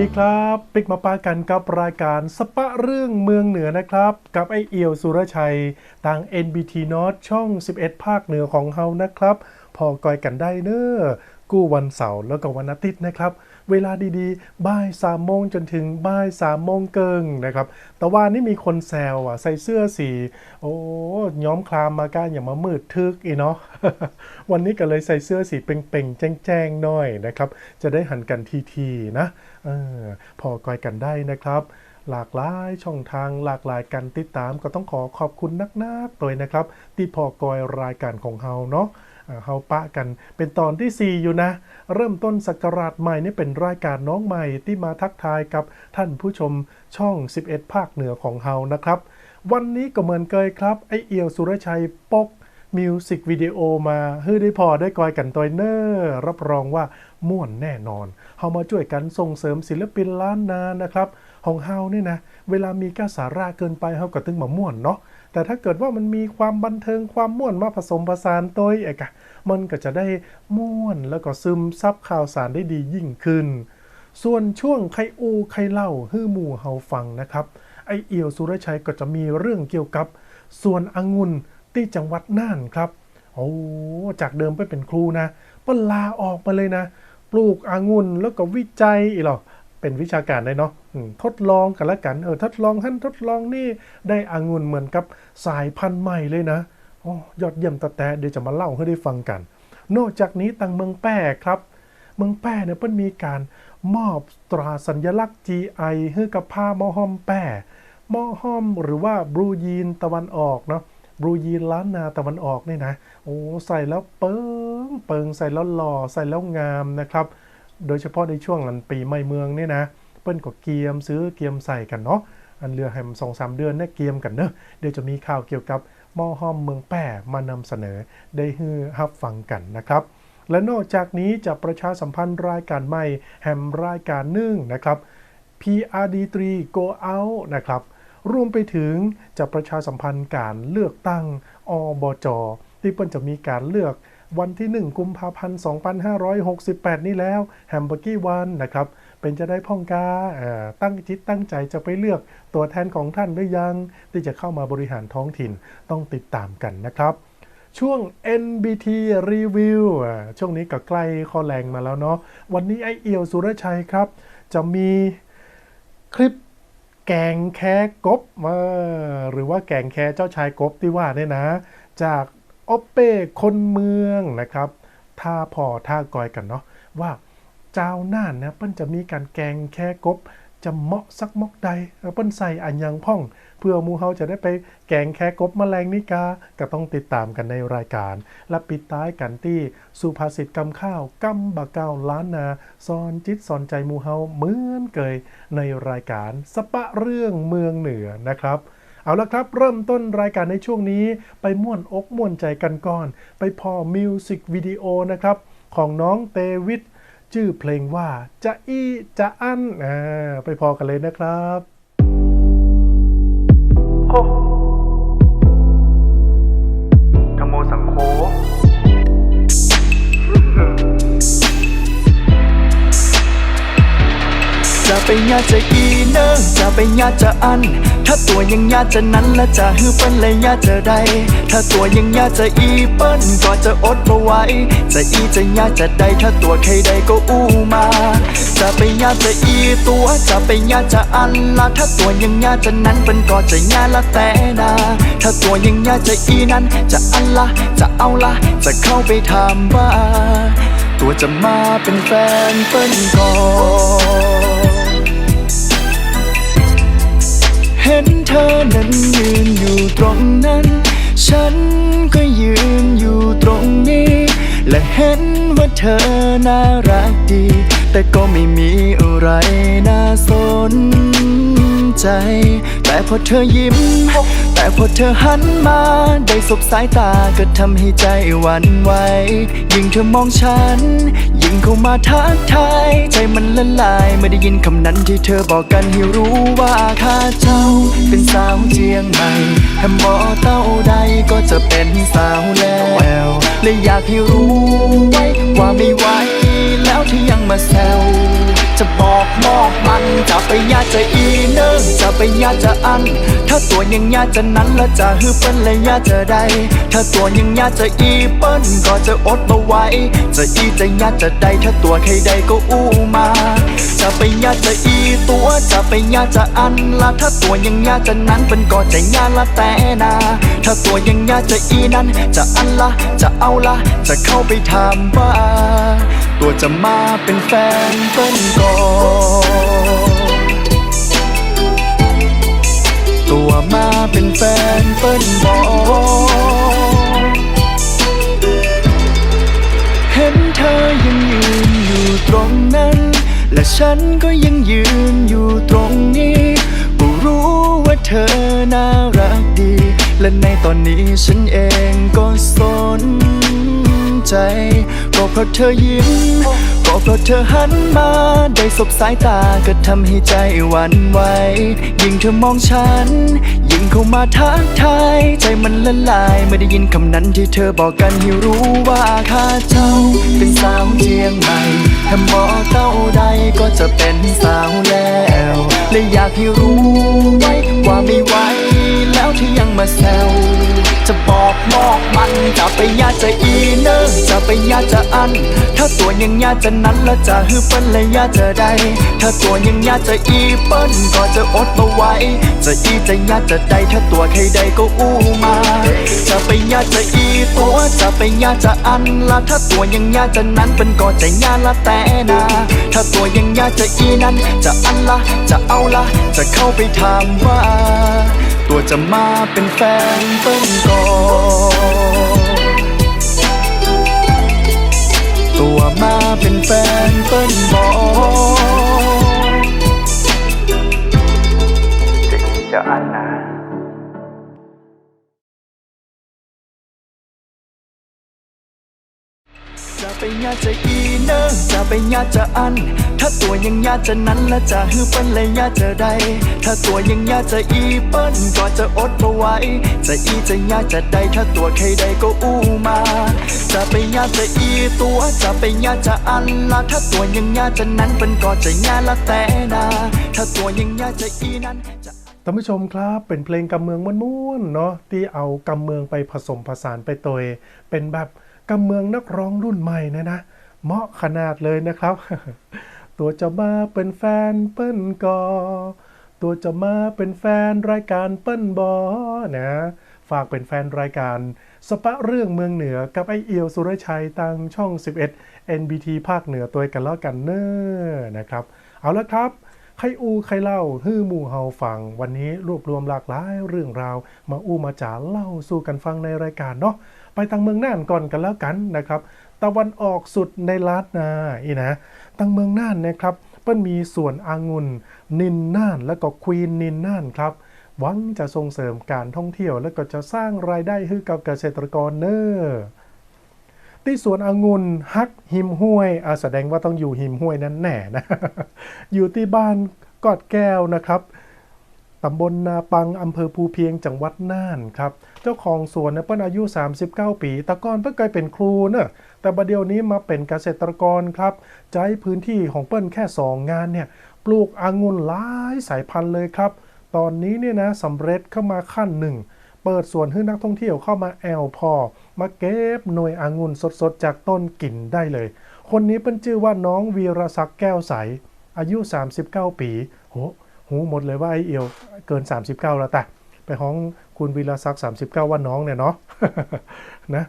ดีครับปิกมาปากันกับรายการสปะเรื่องเมืองเหนือนะครับ กับไอเอียวสุรชัยทาง NBT n o t ช่อง 11 ภาคเหนือของเฮานะครับ พอกอยกันได้เนอะกู้วันเสาร์แล้วก็วันอาทิตย์นะครับ เวลาดีๆ บ่ายสามโมงจนถึงบ่ายสามโมงเกิงนะครับ แต่ว่านี่มีคนแซวอะใส่เสื้อสี โอ้ย้อมคลามมาก้าอย่ามามืดทึกอีเนาะ วันนี้ก็เลยใส่เสื้อสีเป่งๆ แจ้งๆหน่อยนะครับ จะได้หันกันทีๆนะออพอกอยกันได้นะครับหลากหลายช่องทางหลากหลายการติดตามก็ต้องขอขอบคุณนักๆตัวนะครับ ที่พอกอยรายการของเฮาเนาะอ่า เฮาปะกัน เป็นตอนที่ 4 อยู่นะ เริ่มต้นศักราชใหม่นี่เป็นรายการน้องใหม่ที่มาทักทายกับท่านผู้ชมช่อง 11 ภาคเหนือของเฮานะครับ วันนี้ก็เหมือนเคยครับ ไอเอียวสุรชัยปกมิวสิกวิดีโอมาให้ได้พอได้กอยกันตัวเนอร์รับรองว่าม่วนแน่นอนเฮามาช่วยกันส่งเสริมศิลปินล้านนานะครับของเฮานี่นะ เวลามีก้าสาระเกินไปเฮาก็ตึงมาม่วนเนาะ แต่ถ้าเกิดว่ามันมีความบันเทิงความม่วนมาผสมผสานตัวเอกะมันก็จะได้ม่วนแล้วก็ซึมซับข่าวสารได้ดียิ่งขึ้น ส่วนช่วงใครอูใครเล่าฮื้อหมู่เฮาฟังนะครับ ไอเอียวสุรชัยก็จะมีเรื่องเกี่ยวกับส่วนองุ่นที่จังหวัดน่านครับโอ้จากเดิมไปเป็นครูนะปลาออกมาเลยนะ ปลูกองุ่นแล้วก็วิจัยอีหรอ เป็นวิชาการได้เนาะทดลองกันละกันเออทดลองท่านทดลองนี่ได้องุ่นเหมือนกับสายพันธุ์ใหม่เลยนะอยอดเยี่ยมตะแต่เดี๋ยวจะมาเล่าให้ได้ฟังกัน นอกจากนี้ตังเมืองแป้ครับ เมืองแป้เนี่ยเพิ่นมีการมอบตราสัญลักษณ์ GI ให้กับผ้ามอห้อมแป้มอห้อมหรือว่าบรูยีนตะวันออกเนาะบรูยีนล้านนาตะวันออกนี่นะ โอ้ใส่แล้วเปิงเปิงใส่แล้วหล่อใส่แล้วงามนะครับ โดยเฉพาะในช่วงอันปีใหม่เมืองเนี่ยนะ เปิ้นก็เกียมซื้อเกียมใส่กันเนาะอันเรือแฮมสองสามเดือนเนี่ยเกียมกันเนอะเดี๋ยวจะมีข่าวเกี่ยวกับหม้อห้อมเมืองแป้มานำเสนอได้ฮือฮับฟังกันนะครับ และนอกจากนี้จะประชาสัมพันธ์รายการใหม่แฮมรายการนึ่งนะครับ PRD3 Go Out นะครับรวมไปถึงจะประชาสัมพันธ์การเลือกตั้งอบจที่เปิ้นจะมีการเลือก วันที่ 1 กุมภาพันธ์ 2568 นี้แล้วแฮมเบอร์กี้วันนะครับ เป็นจะได้พ่องกาตั้งจิตตั้งใจจะไปเลือกตัวแทนของท่านหรือยัง ที่จะเข้ามาบริหารท้องถิ่นต้องติดตามกันนะครับ ช่วง NBT Review ช่วงนี้ก็ใกล้คอแรงมาแล้วเนาะวันนี้ไอเอียวสุรชัยครับ จะมีคลิปแกงแค่กบหรือว่าแกงแค่เจ้าชายกบที่ว่าเนี่ยนะ จาก ออเป้คนเมืองนะครับท่าพอท่ากอยกันเนาะว่าเจ้าน่านนะเปิ้นจะมีการแกงแค่กบ จะเหมาะสักมอกใดเปิ้นใส่อันยังพ่อง เพื่อมูเฮาจะได้ไปแกงแค่กบแมลงนิกาก็ต้องติดตามกันในรายการ และปิดท้ายกันที่สุภาษิตกำข้าวกำบะเก้าล้านนาซอนจิตสอนใจมูเฮาเหมือนเคยในรายการสปะเรื่องเมืองเหนือนะครับ เอาละครับ เริ่มต้นรายการในช่วงนี้ไปม่วนอกม่วนใจกันก่อน ไปพอมิวสิกวิดีโอนะครับ ของน้องเตวิทชื่อเพลงว่าจะอี้จะอั้นอ่าไปพอกันเลยนะครับโคธโมสังโฆ ไปญาจะอีเนิ่งจะไปญาจะอัน ถ้าตัวยังญาจะนั้นและจะฮือเปิ้นเลยญาจะได้ถ้าตัวยังญาจะอีเปิ้นก็จะอดบ่ไหวจะอีจะญาจะได้ถ้าตัวใครใดก็อู้มาจะไปญาจะอีตัวจะไปญาจะอันละถ้าตัวยังญาจะนั้นเปิ้นก็จะญาละแต่นาถ้าตัวยังญาจะอีนั้น จะอันละจะเอาละจะเข้าไปถามว่าตัวจะมาเป็นแฟนเปิ้นก่อน เห็นเธอนั้นยืนอยู่ตรงนั้น ฉันก็ยืนอยู่ตรงนี้ และเห็นว่าเธอน่ารักดี แต่ก็ไม่มีอะไรน่าสนใจ แต่พอเธอยิ้ม แต่พอเธอหันมา ได้สบสายตาก็ทำให้ใจหวั่นไหว ยิ่งเธอมองฉัน ยิ่งเข้ามาทักทาย ใจมันละลายเมื่อได้ยินคำนั้นที่เธอบอกกันให้รู้ว่าข้าเจ้า เป็นสาวเจียงใหม่แฮมบอเต้าใดก็จะเป็นสาวแล้วเลยอยากให้รู้ไว้ว่าไม่ไหวแล้วที่ยังมาแซว จะบอกมอบมัน จะไปยาจะอีเนิ่งจะไปยาจะอัน ถ้าตัวยังยาจะนั้นและจะฮือเปิ้นและยาจะได้ถ้าตัวยังยาจะอีเปิ้นก็จะอดมาไว้ จะอีจะยาจะได้ถ้าตัวใครใดก็อู้มาจะไปยาจะอีตัวจะไปยาจะอันละถ้าตัวยังยาจะนั้นเป็นก็จะยาละแต่นาถ้าตัวยังยาจะอีนั้น จะอันละจะเอาละจะเข้าไปถามว่า ตัวจะมาเป็นแฟนเปิ้นก่อนตัวมาเป็นแฟนเปิ้นบอกเห็นเธอ และฉันก็ยังยืนอยู่ตรงนี้ก็รู้ว่าเธอน่ารักดี และในตอนนี้ฉันเองก็สนใจ ก็เพราะเธอยิ้ม ก็เพราะเธอหันมา ได้สบสายตาก็ทำให้ใจหวั่นไหวยิ่งเธอมองฉัน ยิ่งเข้ามาทักทายใจมันละลายเมื่อได้ยินคำนั้นที่เธอบอกกันให้รู้ว่าข้าเจ้าเป็นสาวเจียงใหม่ถ้ามอเต้าใดก็จะเป็นสาวแล้วและอยากให้รู้ไว้ว่าไม่ไหวแล้วที่ยังมาแซว จะบอกมอกมันจะไปยาจะอีเนอจะไปยาจะอัน ถ้าตัวยังยาจะนั้นและจะฮือเปิ้นและยาจะได้ ถ้าตัวยังยาจะอีเปิ้นก็จะอดมาไว้ จะอีจะยาจะได้ถ้าตัวใครใดก็อู้มา จะไปยาจะอีตัวจะไปยาจะอันละถ้าตัวยังยาจะนั้นเป็นก็จะยาละแต่นาถ้าตัวยังยาจะอีนั้นจะอันละจะเอาละจะเข้าไปถามว่า ตัวจะมาเป็นแฟนเปิ้นก่อนตัวมาเป็นแฟนเปิ้นบอกจะอีจะอันาจะอีเนอจะไปยาจะอัน ถ้าตัวยังยาจะนั้นและจะฮือเปิ้นและยาจะได้ถ้าตัวยังยาจะอีเปิ้นก็จะอดมาไว้ จะอีจะยาจะได้ถ้าตัวใครใดก็อู้มา จะไปยาจะอีตัวจะไปยาจะอันละถ้าตัวยังยาจะนั้นเป็นก็จะยาละแต่นาถ้าตัวยังยาจะอีนั้นจะท่านผู้ชมครับเป็นเพลงกำเมืองม้วนๆเนาะที่เอากำเมืองไปผสมผสานไปโดยเป็นแบบ กำเมืองนักร้องรุ่นใหม่นะนะเหมาะขนาดเลยนะครับ ตัวจะมาเป็นแฟนเปิ้ลกอ ตัวจะมาเป็นแฟนรายการเปิ้ลบอนะฝากเป็นแฟนรายการสปะเรื่องเมืองเหนือกับไอเอียวสุรชัยทางช่อง 11 NBT ภาคเหนือตัวกันแล้วกันเนอนะครับ เอาละครับใครอูใครเล่าฮื้อหมู่เฮาฟัง วันนี้รวบรวมหลากหลายเรื่องราว มาอู้มาจ๋าเล่าสู่กันฟังในรายการเนาะ ไปทางเมืองน่านก่อนกันแล้วกันนะครับ ตะวันออกสุดในลาดนาอีนะทางเมืองน่านนะครับเปิ้นมีส่วนอางุนนินน่านและก็ควีนนินน่านครับหวังจะส่งเสริมการท่องเที่ยวและก็จะสร้างรายได้ให้กับเกษตรกรเนอที่สวนองุ่นฮักหิมห้วยอาแสดงว่าต้องอยู่หิมห้วยนั้นแน่นะ อยู่ที่บ้านกอดแก้วนะครับ ตำบลนาปัง อำเภอภูเพียง จังหวัดน่านครับ เจ้าของสวนเนี่ยเปิ้นอายุ 39 ปีต่ก่อนเปิ้นเคยเป็นครูเนอะแต่บัดเดี๋ยวนี้มาเป็นเกษตรกรครับใช้พื้นที่ของเปิ้นแค่ 2 งานเนี่ย ปลูกองุ่นหลายสายพันธุ์เลยครับ ตอนนี้เนี่ยนะสำเร็จเข้ามาขั้นหนึ่ง เปิดสวนให้นักท่องเที่ยวเข้ามาแอลพอ มาเก็บหน่วยองุ่นสดๆ จากต้นกินได้เลย คนนี้เป็นชื่อว่าน้องวีรศักดิ์แก้วใส อายุ 39 ปี โห หูหมดเลยว่าไอเอียวเกิน 39 แล้วแต่ไปห้องคุณวีรศักดิ์39 ว่าน้องเนี่ยเนาะนะ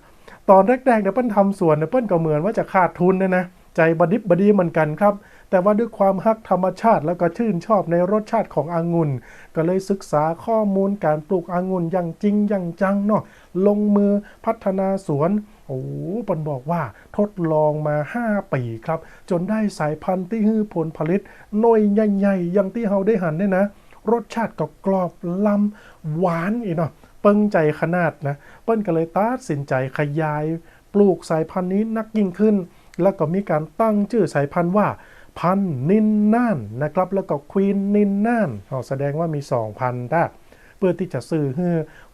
ตอนแรกๆเนี่ยเปิ้ลทำสวนเนี่ยเปิ้ลก็เหมือนว่าจะขาดทุนนะนะใจบดิบบดีเหมือนกันครับ แต่ว่าด้วยความฮักธรรมชาติแล้วก็ชื่นชอบในรสชาติขององุ่น ก็เลยศึกษาข้อมูลการปลูกองุ่นอย่างจริงอย่างจังเนาะลงมือพัฒนาสวน โอ้ปนบอกว่าทดลองมา 5 ปีครับ จนได้สายพันธุ์ที่ฮือผลผลิตหน่วยใหญ่ๆอย่างที่เราได้หันเนี่ยนะ รสชาติก็กรอบล้ำหวานอีกเนาะเปิ้งใจขนาดนะ เปิ้ลก็เลยตัดสินใจขยาย ปลูกสายพันธุ์นี้นักยิ่งขึ้น แล้วก็มีการตั้งชื่อสายพันธุ์ว่าพันนินน่านนะครับ แล้วก็ควีนนินน่านอ๋อแสดงว่ามี 2 พันธุ์ได้เพื่อที่จะสื่อให้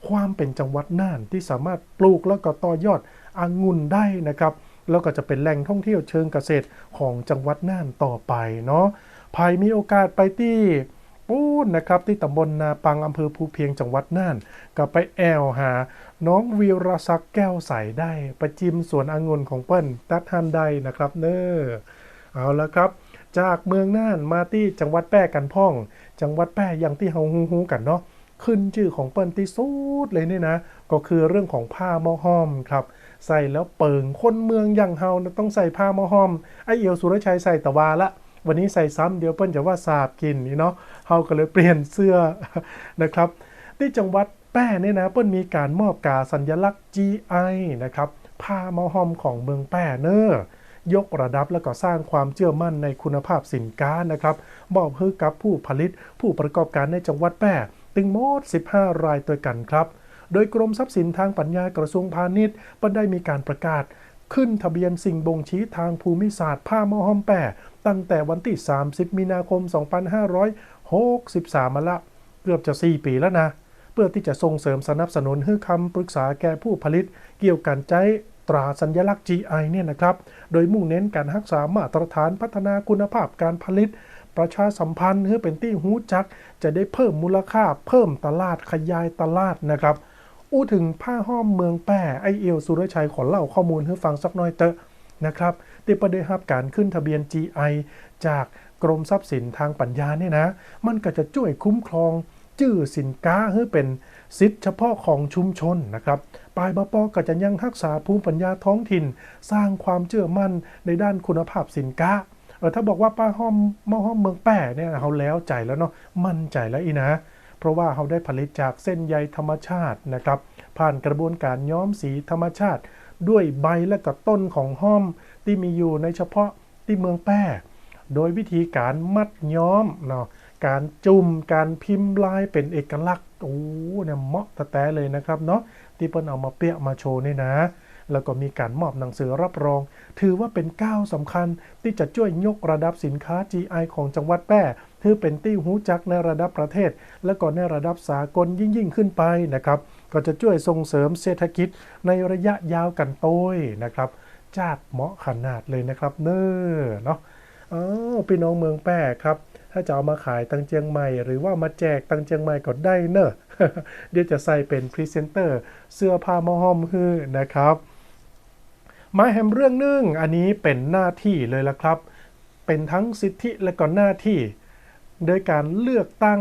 ความเป็นจังหวัดน่านที่สามารถปลูกแล้วก็ต่อยอด องุ่นได้นะครับแล้วก็จะเป็นแหล่งท่องเที่ยวเชิงเกษตรของจังหวัดน่านต่อไปเนาะภายมีโอกาสไปที่ปูนนะครับที่ตำบลนาปังอำเภอภูเพียงจังหวัดน่าน ก็ไปแอวหา น้องวีรศักดิ์แก้วใสได้ไปจิมสวนองุ่นของเปิ้ลตัดฮันได้นะครับเนอเอาละครับ จากเมืองน่านมาที่จังหวัดแป้กันพ่อง จังหวัดแป้อย่างที่เฮาฮู้ๆกันเนาะขึ้นชื่อของเปิ้ลที่สุดเลยเนี่ยนะ ก็คือเรื่องของผ้าหม้อห้อมครับ ใส่แล้วเปิงคนเมืองอย่างเฮานะต้องใส่ผ้ามอห้อมไอเอียวสุรชัยใส่ตะวาละ วันนี้ใส่ซ้ำเดี๋ยวเปิ้ลจะว่าสาบกินนี่เนาะเฮาก็เลยเปลี่ยนเสื้อนะครับที่จังหวัดแป้เนี่ยนะเปิ้ลมีการมอบกาสัญลักษณ์ GI นะครับผ้ามอห้อมของเมืองแป้เนอร์ยกระดับและก็สร้างความเชื่อมั่นในคุณภาพสินค้านะครับมอบให้กับผู้ผลิตผู้ประกอบการในจังหวัดแป้ตึงหมด 15 รายตัวกันครับ โดยกรมทรัพย์สินทางปัญญากระทรวงพาณิชย์เปิ้ลได้มีการประกาศ ขึ้นทะเบียนสิ่งบ่งชี้ทางภูมิศาสตร์ผ้ามอหอมแป้ตั้งแต่วันที่ 30 มีนาคม 2563 มาละ เกือบจะ 4 ปีแล้วนะ เพื่อที่จะส่งเสริมสนับสนุนให้คำปรึกษาแก่ผู้ผลิต เกี่ยวกับใจตราสัญลักษณ์ GI เนี่ยนะครับ โดยมุ่งเน้นการรักษามาตรฐานพัฒนาคุณภาพการผลิต ประชาสัมพันธ์ให้เป็นที่หูจัก จะได้เพิ่มมูลค่า เพิ่มตลาดขยายตลาดนะครับ อู้ถึงผ้าห้อมเมืองแป้ไอเอลสุรชัยขอเล่าข้อมูลให้ฟังสักหน่อยเตอะนะครับที่ประเดรับการขึ้นทะเบียน GI จากกรมทรัพย์สินทางปัญญาเนี่ยนะ มันก็จะช่วยคุ้มครอง จื่อสินค้าให้เป็นสิทธิเฉพาะของชุมชนนะครับปลายบปก็จะยังรักษาภูมิปัญญาท้องถิ่น สร้างความเชื่อมั่นในด้านคุณภาพสินค้าเออถ้าบอกว่าป้าห้อมมอห้อมเมืองแป้เนี่ยเขาแล้วใจแล้วเนาะมั่นใจแล้วอีนะ เพราะว่าเขาได้ผลิตจากเส้นใยธรรมชาตินะครับ ผ่านกระบวนการย้อมสีธรรมชาติ ด้วยใบและก็ต้นของห้อม ที่มีอยู่ในเฉพาะที่เมืองแป้โดยวิธีการมัดย้อมเนาะการจุ่มการพิมพ์ลายเป็นเอกลักษณ์โอ้เนี่ยเหมาะตะแต่เลยนะครับเนาะที่เปิ้ลเอามาเปียมาโชว์นี่นะ แล้วก็มีการมอบหนังสือรับรอง ถือว่าเป็นก้าวสำคัญที่จะช่วยยกระดับสินค้า GI ของจังหวัดแป้ ถือเป็นที่หูจักในระดับประเทศ และก็ในระดับสากลยิ่งยิ่งขึ้นไปนะครับ ก็จะช่วยส่งเสริมเศรษฐกิจในระยะยาวกันโต้ยนะครับจาดเหมาะขนาดเลยนะครับเนอเนาะอ๋อพี่น้องเมืองแป้ครับ ถ้าจะเอามาขายตังเจียงใหม่ หรือว่ามาแจกตังเจียงใหม่ก็ได้เนอะเดี๋ยวจะใส่เป็นพรีเซนเตอร์เสื้อผ้ามอหอมฮือนะครับมาแฮมเรื่องหนึ่งอันนี้เป็นหน้าที่เลยละครับ เป็นทั้งสิทธิและก็หน้าที่ โดยการเลือกตั้ง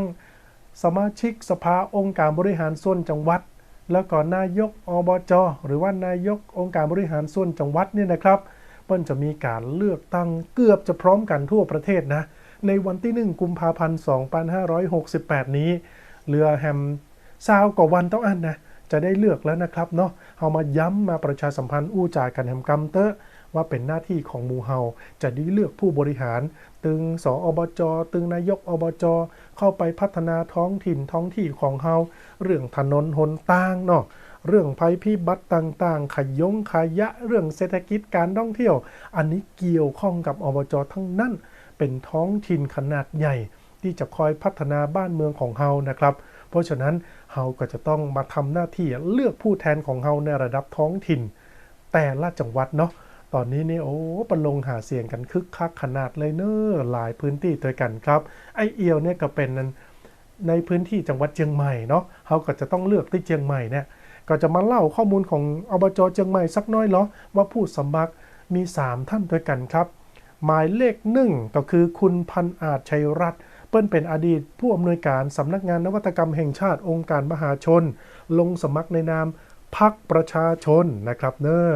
สมาชิกสภาองค์การบริหารส่วนจังหวัด แล้วก็นายกอบจหรือว่านายกองค์การบริหารส่วนจังหวัดเนี่ยนะครับเปิ้ลจะมีการเลือกตั้งเกือบจะพร้อมกันทั่วประเทศนะในวันที่ 1 กุมภาพันธ์ 2568 นี้เรือแฮมซาวกว่าวันต้องอันนะจะได้เลือกแล้วนะครับเนาะเอามาย้ำมาประชาสัมพันธ์อู้จ่ายกันแฮมกัมเตอร์ ว่าเป็นหน้าที่ของมูเฮาจะได้เลือกผู้บริหาร ตึงสออบจ ตึงนายกอบจ เข้าไปพัฒนาท้องถิ่นท้องที่ของเฮาเรื่องถนนหนต่างเนาะเรื่องภัยพิบัติต่างๆ ขยงขยะ เรื่องเศรษฐกิจการท่องเที่ยว อันนี้เกี่ยวข้องกับอบจทั้งนั้น เป็นท้องถิ่นขนาดใหญ่ ที่จะคอยพัฒนาบ้านเมืองของเฮานะครับ เพราะฉะนั้นเฮาก็จะต้องมาทำหน้าที่เลือกผู้แทนของเฮาในระดับท้องถิ่น แต่ละจังหวัดเนาะ ตอนนี้นี่โอ้ประลงหาเสียงกันคึกคักขนาดเลยเนอะหลายพื้นที่ด้วยกันครับ ไอเอียวเนี่ยก็เป็นในพื้นที่จังหวัดเชียงใหม่เนาะเขาก็จะต้องเลือกที่เชียงใหม่เนี่ยก็จะมาเล่าข้อมูลของอบจเชียงใหม่สักน้อยเหรอว่าผู้สมัครมี 3 ท่านด้วยกันครับ หมายเลขหนึ่งก็คือคุณพันอาจชัยรัตน์เปิ้ลเป็นอดีตผู้อำนวยการสำนักงานนวัตกรรมแห่งชาติองค์การมหาชน ลงสมัครในนามพักประชาชนนะครับเนอ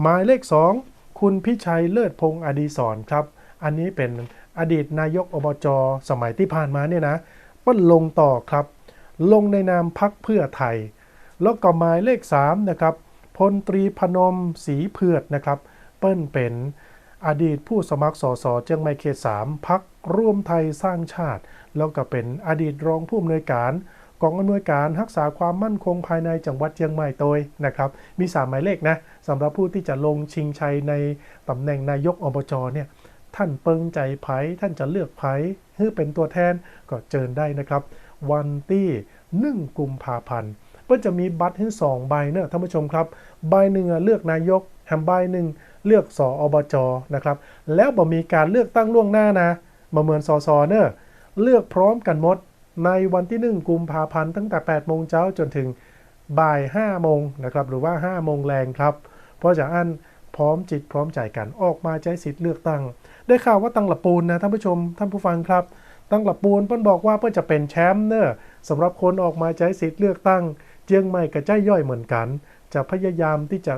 หมายเลข 2 คุณพิชัยเลิศพงศ์อดีศรครับ อันนี้เป็นอดีตนายกอบจสมัยที่ผ่านมาเนี่ยนะเปิ้ลลงต่อครับ ลงในนามพักเพื่อไทย แล้วก็หมายเลข 3 นะครับพลตรีพนมศรีเพือดนะครับ เปิ้ลเป็นอดีตผู้สมัครสสเชียงใหม่เขต3พักร่วมไทยสร้างชาติ แล้วก็เป็นอดีตรองผู้อำนวยการ กองอำนวยการรักษาความมั่นคงภายในจังหวัดเชียงใหม่โดยนะครับ มี 3 หมายเลขนะสำหรับผู้ที่จะลงชิงชัยในตำแหน่งนายกอบจเนี่ยท่านเปิงใจไผท่านจะเลือกไผให้เป็นตัวแทนก็เจิญได้นะครับ วันที่ 1 กุมภาพันธ์ก็จะมีบัตรให้สองใบเนอะท่านผู้ชมครับ ใบหนึ่งเลือกนายกแฮมใบหนึ่งเลือกสออบจนะครับ แล้วบ่มีการเลือกตั้งล่วงหน้านะมาเหมือนสอสอเนอะเลือกพร้อมกันหมด ในวันที่ 1 กุมภาพันธ์ตั้งแต่ 8 โมงเช้าจนถึงบ่าย 5 โมงนะครับหรือว่า 5 โมงแรงครับ เพราะจากอันพร้อมจิตพร้อมใจกันออกมาใช้สิทธิ์เลือกตั้ง ได้ข่าวว่าตังหลับปูนนะท่านผู้ชมท่านผู้ฟังครับ ตังหลับปูนเพิ่นบอกว่าเพิ่นจะเป็นแชมป์เนอะสำหรับคนออกมาใช้สิทธิ์เลือกตั้ง เจียงใหม่กับใจย่อยเหมือนกัน จะพยายามที่จะ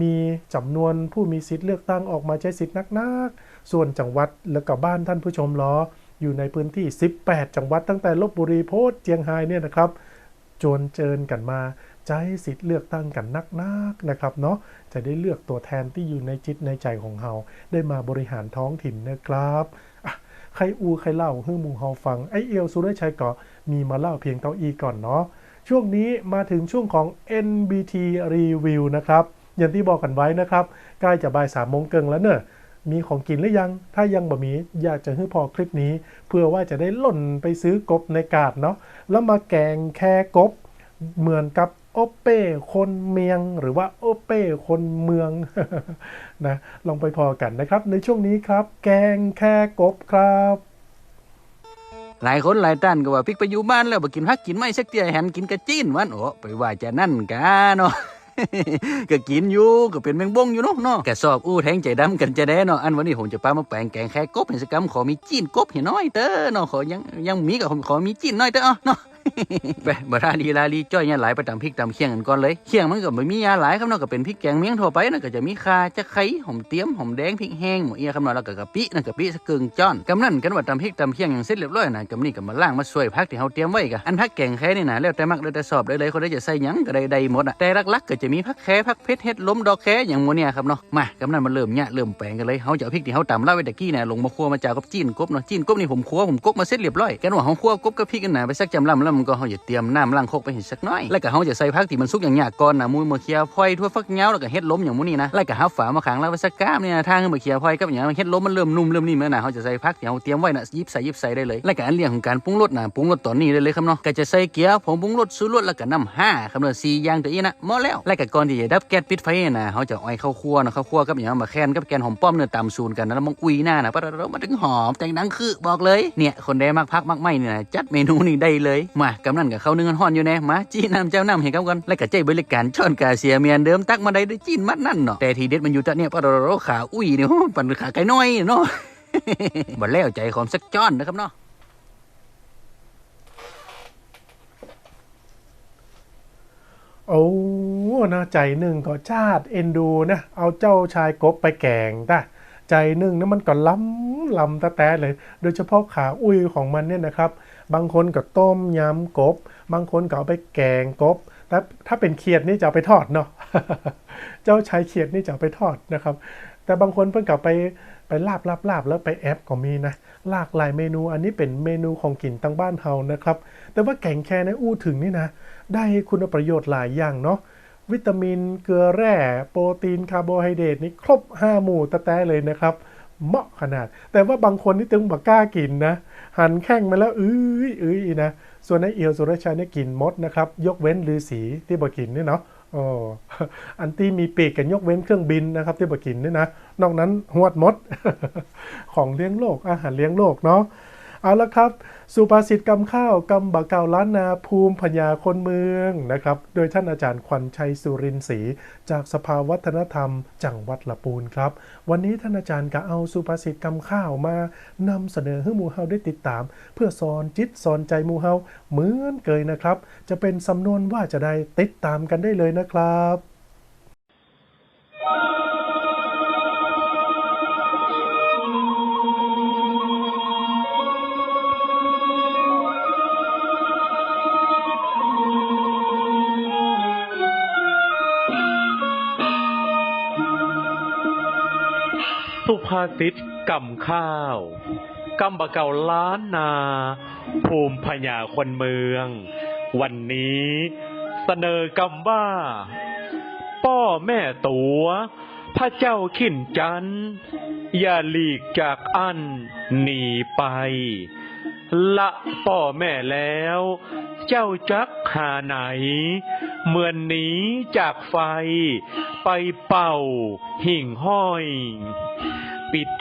มีจำนวนผู้มีสิทธิ์เลือกตั้งออกมาใช้สิทธิ์นักๆ ส่วนจังหวัดแล้วก็บ้านท่านผู้ชมล้อ อยู่ในพื้นที่ 18 จังหวัดตั้งแต่ลบบุรีโพธิ์เจียงไฮ้เนี่ยนะครับจนเจิญกันมาใช้สิทธิ์เลือกตั้งกันนักๆนะครับเนาะจะได้เลือกตัวแทนที่อยู่ในจิตในใจของเฮาได้มาบริหารท้องถิ่นนะครับใครอูใครเล่าให้หมูเฮาฟังไอเอลสุรชัยเก็มีมาเล่าเพียงเท่าอีก่อนเนาะช่วงนี้มาถึงช่วงของ NBT Review นะครับ อย่างที่บอกกันไว้นะครับ ใกล้จะบ่ายสามโมงเกิงแล้วเนอะ มีของกินหรือยัง ถ้ายังบ่มีอยากจะให้พอคลิปนี้ เพื่อว่าจะได้หล่นไปซื้อกบในกาดเนาะแล้วมาแกงแค่กบ เหมือนกับโอเป้คนเมียงหรือว่าโอเป้คนเมืองนะลองไปพอกันนะครับ ในช่วงนี้ครับ แกงแค่กบครับ หลายคนหลายท่านก็ว่าพิกไปอยู่บ้านแล้วบ่กินพักกินไม่สักเตียหันกินกระจีนวันโอ้ไปว่าจะนั่นกาเนาะ ก็กินอยู่ก็เป็นแมงบงอยู่เนาะเนาะก็สอบอู้แทงใจดำกันจะได้เนาะอันวันนี้ผมจะปามาแปลงแกงแค่กบเห็นสกรรมขอมีจีนกบเห็นน้อยเต้อเนาะขอยังยังมีกับขอมีจีนน้อยเต้อเนาะ ไปบราลีลาลีจ้อยเนี่ยหลายไปตามพริกตามเคียงกันก่อนเลยเคียงมันก็ไม่มียาหลายครับเนาะก็เป็นพริกแกงเมียงทั่วไปนะก็จะมีข่าจะไข่หอมเตี้ยมหอมแดงพริกแห้งหมูเอียครับเนาะแล้วก็กะปินะกะปิสะเกิงจ้อนกำนั่นกันว่าตามพริกตามเคียงอย่างเสร็จเรียบร้อยนะกำนี่ก็มาล้างมาช่วยพักที่เฮาเตรียมไว้กะอันพักแกงแค่นี่นะแล้วแต่มักแล้วแต่สอบได้เลยคนได้จะใส่หยังก็ได้ได้หมดอะแต่ลักๆก็จะมีพักแค่พักเพชรเฮ็ดล้มดอกแค่อย่างหมูเนี่ยครับเนาะมากำนั่นมันเริ่มเนี่ยเริ่มแปลงกันเลยเฮาจะเอาพริกที่เฮาตำเล่าไว้ตะกี้เนี่ยลงมาคั่วมาจากกับจีนกบเนาะจีนกบนี่ผมคั่วผมกบมาเสร็จเรียบร้อยกันว่าเฮาคั่วกบกับพริกกันนะไปสักจำลำแล้วมันก็เฮาจะเตรียมน้ำล้างคกไปเห็นสักน้อย แล้วก็เฮาจะใส่ผักที่มันสุกอย่างหยาก่อนนะมูมาเคี่ยวพอยทั่วฟักเงาแล้วก็เฮ็ดล้มอย่างมู้นี่นะแล้วก็หาฝามาขังแล้วไว้สักก้ามเนี่ยทางขึ้นมาเคี่ยวพอยกับอย่างเฮ็ดล้มมันเริ่มนุ่มเริ่มนิ่มแล้วนะเฮาจะใส่ผักที่เฮาเตรียมไว้นะยิบใส่ยิบใส่ได้เลยแล้วก็อันเรื่องของการปรุงรสนะปรุงรสตอนนี้ได้เลยครับเนาะก็จะใส่เกลือผงปรุงรสสูตรรสแล้วก็น้ำห้าครับเนาะสี่อย่างตัวนี้นะหมดแล้วแล้วก็ก่อนที่จะดับแก๊สปิดไฟนะเฮาจะอาไอ้ข้าวคั่วนะข้าวคั่วกับอย่างมาแค้นกับแกนหอมป้อมเนี่ยตำสูนกันแล้วมันอุยหน้านะปะเรามาถึงหอมแต่งดังคือบอกเลยเนี่ยคนใดมักพักมักไม่เนี่ยจัดเมนูนี้ได้เลยมากำนันกับเขาวนึ่งฮ้อนอยู่แน่มาจี้น้ำเจ้าน้ำให้กับกันแล้วก็ใจบริการช้อนกาเสียเมียนเดิมตักมาได้ด้จีนมัดนั่นเนาะแต่ทีเด็ดมันอยู่ต่เนี่ยปะเราขาอุ้ยเนี่ยปันขาไก่น้อยเนาะบ่แล้วใจของสักจ้อนนะครับเนาะโอ้นะใจหนึ่งก็ชาติเอ็นดูนะเอาเจ้าชายกบไปแกงตาใจหนึ่งนะมันก็ล้ำล้ำตะแต่เลย โดยเฉพาะขาอุ้ยของมันเนี่ยนะครับ บางคนก็ต้มยำกบ บางคนก็เอาไปแกงกบแต่ถ้าเป็นเขียดนี่จะเอาไปทอดเนาะเจ้าชายเขียดนี่จะเอาไปทอดนะครับ แต่บางคนเพิ่งกลับไปไปลาบลาบลาบแล้วไปแอปก็มีนะหลากหลายเมนูอันนี้เป็นเมนูของกินตั้งบ้านเฮานะครับ แต่ว่าแกงแคในอู้ถึงนี่นะ ได้คุณประโยชน์หลายอย่างเนาะวิตามินเกลือแร่ โปรตีนคาร์โบไฮเดรตนี่ครบ 5 หมู่ตะแต้เลยนะครับ เหมาะขนาด แต่ว่าบางคนนี่ตึงบักกล้ากินนะหันแข้งมาแล้วอื้ออื้อนะส่วนไอเอียวสุรชัยเนี่ยกินมดนะครับ ยกเว้นลือสีที่บ่กินนี่เนาะอ๋อันที่มีปีกกันยกเว้นเครื่องบินนะครับ ที่บ่กินนี่นะนอกนั้นหวดมด ของเลี้ยงโลกอาหารเลี้ยงโลกเนาะ เอาละครับ สุภาษิตกำข้าวกำบะเก่าล้านนาภูมิพญาคนเมืองนะครับ โดยท่านอาจารย์ขวัญชัยสุรินทร์ศรีจากสภาวัฒนธรรม จังหวัดละปูนครับ วันนี้ท่านอาจารย์ก็เอาสุภาษิตกำข้าวมานำเสนอให้หมูเฮาได้ติดตาม เพื่อสอนจิตสอนใจหมูเฮาเหมือนเคยนะครับ จะเป็นสำนวนว่าจะได้ติดตามกันได้เลยนะครับ สุภาษิตกำข้าวกำบะเก่าล้านนา ภูมิพญาคนเมือง วันนี้เสนอกำว่า ป้อแม่ตัว พระเจ้าขินจัน อย่าหลีกจากอันหนีไป ละป่อแม่แล้ว เจ้าจักหาไหน เหมือนหนีจากไฟ ไปเป่าหิ่งห้อย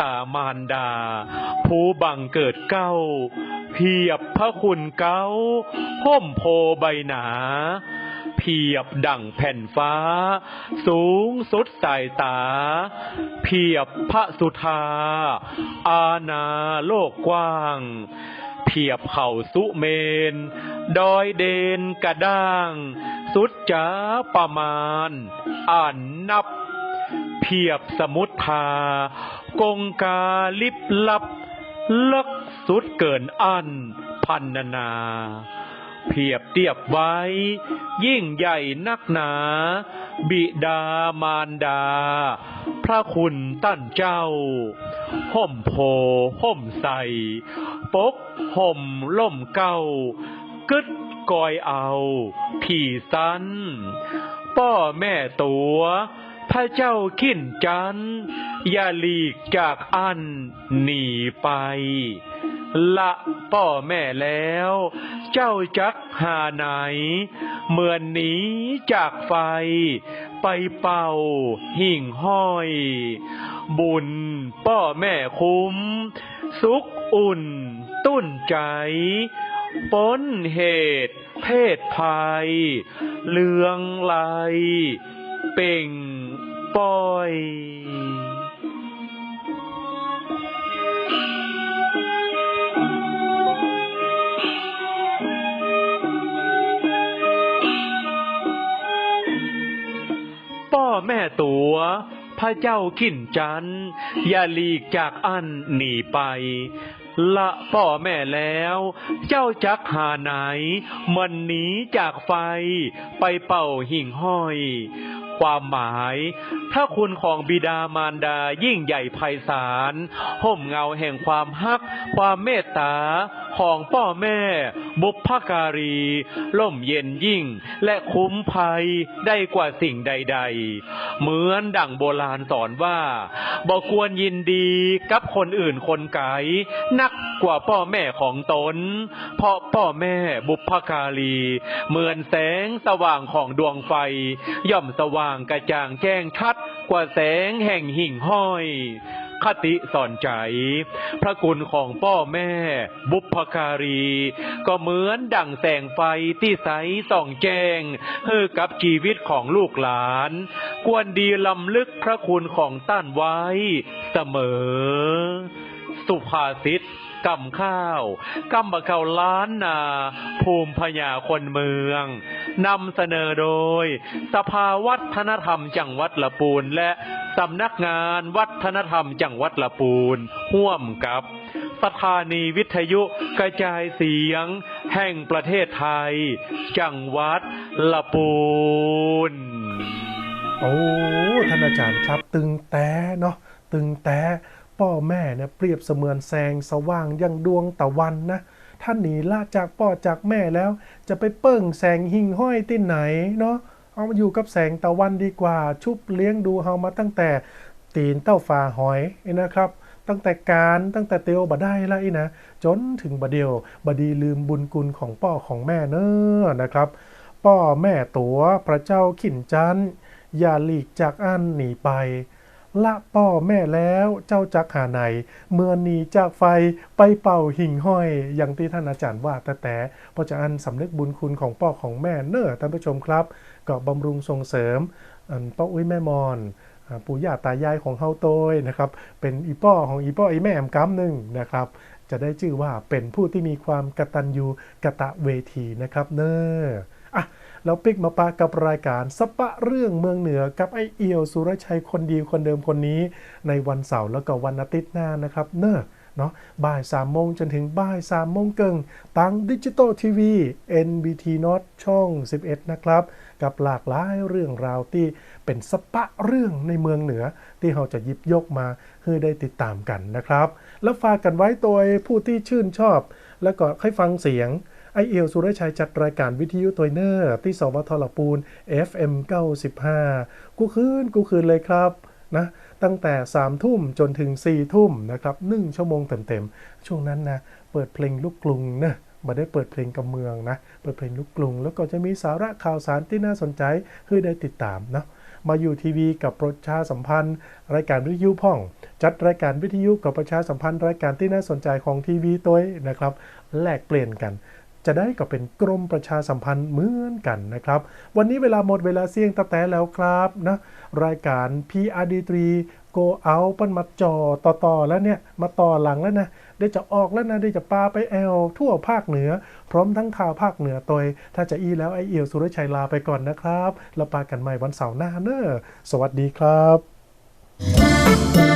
ตามารดา ผู้บังเกิดเก้า เพียบพระคุณเก้าห่มโพใบหนาเพียบดั่งแผ่นฟ้า สูงสุดสายตา เพียบพระสุธา อาณาโลกกว้าง เพียบเขาสุเมน ดอยเดนกระด้าง สุดจ้าประมาณ อ่านนับ เพียบสมุทธา กงกาลิบลับลักสุดเกินอัน พันนานาเพียบเทียบไว้ ยิ่งใหญ่นักหนา บิดามารดา พระคุณตั้นเจ้า ห่มโพห่มใส ปกห่มล่มเก้ากึดกอยเอา ผีสัน ป้อแม่ตัว พระเจ้าขิ้นจันอย่าหลีกจากอันหนีไป ละป้อแม่แล้ว เจ้าจักหาไหน เหมือนหนีจากไฟ ไปเป่าหิ่งห้อย บุญป้อแม่คุ้ม สุขอุ่นตุ้นใจป้นเหตุเพศภัยเลืองไหล เป่งปอยป้อแม่ตัวพระเจ้าขินจัน อย่าหลีกจากอันหนีไป ละป้อแม่แล้ว เจ้าจักหาไหน มันหนีจากไฟไปเป่าหิ่งห้อย ความหมายพระคุณของบิดามารดายิ่งใหญ่ไพศาลห่มเงาแห่งความฮัก ความเมตตาของพ่อแม่ บุพการี ล่มเย็นยิ่ง และคุ้มภัยได้กว่าสิ่งใด ๆ เหมือนดั่งโบราณสอนว่าบอกควรยินดีกับคนอื่นคนไกลนัก กว่าพ่อแม่ของตน เพราะพ่อแม่บุพการี เหมือนแสงสว่างของดวงไฟ ย่อมสว่างกระจ่างแจ้งชัดกว่าแสงแห่งหิ่งห้อยคติสอนใจ พระคุณของพ่อแม่ บุพการี ก็เหมือนดั่งแสงไฟที่ใสส่องแจ้งเฮือกับชีวิตของลูกหลาน ควรดีลำลึกพระคุณของต้านไว้ เสมอ สุภาษิต กำข้าวกำบะเกาล้านนา ภูมิพญาคนเมืองนำเสนอโดย สภาวัฒนธรรมจังหวัดละปูนและสำนักงานวัฒนธรรมจังหวัดละปูนห่วมกับสถานีวิทยุกระจายเสียง แห่งประเทศไทย จังหวัดละปูน โอ้ท่านอาจารย์ครับ ตึงแต่เนาะตึงแต่ พ่อแม่เนี่ยเปรียบเสมือนแสงสว่างยังดวงตะวันนะท่านหนีละจากพ่อจากแม่แล้ว จะไปเปิ้งแสงหิ่งห้อยที่ไหนเนาะเอามาอยู่กับแสงตะวันดีกว่า ชุบเลี้ยงดูเฮามาตั้งแต่ตีนเต้าฝาหอยนะครับ ตั้งแต่การตั้งแต่เตียวบดได้ละอีนะ จนถึงบดเดียวบดีลืมบุญคุณของพ่อของแม่เนอนะครับพ่อแม่ตัวพระเจ้าขินจันทร์อย่าหลีกจากอันหนีไป ละพ่อแม่แล้วเจ้าจักหาไหน เมื่อหนีจากไฟไปเป่าหิ่งห้อย อย่างที่ท่านอาจารย์ว่าแต่แต่พอจะอันสำนึกบุญคุณของพ่อของแม่เนอท่านผู้ชมครับ ก็บำรุงส่งเสริมอันป้าอุ้ยแม่มอนปู่ย่าตายายของเฮาโตยนะครับ เป็นอีป้อของอีป้ออีแม่แอมกัมหนึ่งนะครับ จะได้ชื่อว่าเป็นผู้ที่มีความกตัญญูกะตะเวทีนะครับเนอะอะ แล้วปิกมาปากับรายการสปะเรื่องเมืองเหนือกับไอเอียวสุรชัยคนดีคนเดิมคนนี้ ในวันเสาร์แล้วก็วันอาทิตย์หน้านะครับ เนอะเนาะบ่ายสามโมงจนถึงบ่ายสามโมงเกิงตังดิจิตอลทีวี NBT Not ช่อง 11 นะครับ กับหลากหลายเรื่องราวที่เป็นสปะเรื่องในเมืองเหนือ ที่เราจะหยิบยกมาให้ได้ติดตามกันนะครับ แล้วฝากกันไว้ตัวผู้ที่ชื่นชอบ แล้วก็ให้ฟังเสียง ไอเอลสุรชัยจัดรายการวิทยุตัวเนอร์ที่สวทลปูน FM 95 กูคืนกูคืนเลยครับนะตั้งแต่ 3 ทุ่มจนถึง 4 ทุ่มนะครับ1ชั่วโมงเต็มๆ ช่วงนั้นนะเปิดเพลงลูกกรุงนะมาได้เปิดเพลงกับเมืองนะ เปิดเพลงลูกกรุง แล้วก็จะมีสาระข่าวสารที่น่าสนใจให้ได้ติดตามเนาะมาอยู่ทีวีกับประชาสัมพันธ์ รายการวิทยุพ่อง จัดรายการวิทยุกับประชาสัมพันธ์ รายการที่น่าสนใจของทีวีตัวนะครับ แลกเปลี่ยนกัน จะได้ก็เป็นกรมประชาสัมพันธ์เหมือนกันนะครับ วันนี้เวลาหมดเวลาเสี่ยงตะแต่แล้วครับนะรายการ PRD3 Go Out ปั้นมาจอต่อๆแล้วเนี่ย มาต่อหลังแล้วนะได้จะออกแล้วนะได้จะปาไปแอลทั่วภาคเหนือ พร้อมทั้งข่าวภาคเหนือตัวถ้าจะอีแล้วไอเอียวสุรชัยลาไปก่อนนะครับ แล้วปากันใหม่วันเสาร์หน้าเนอสวัสดีครับ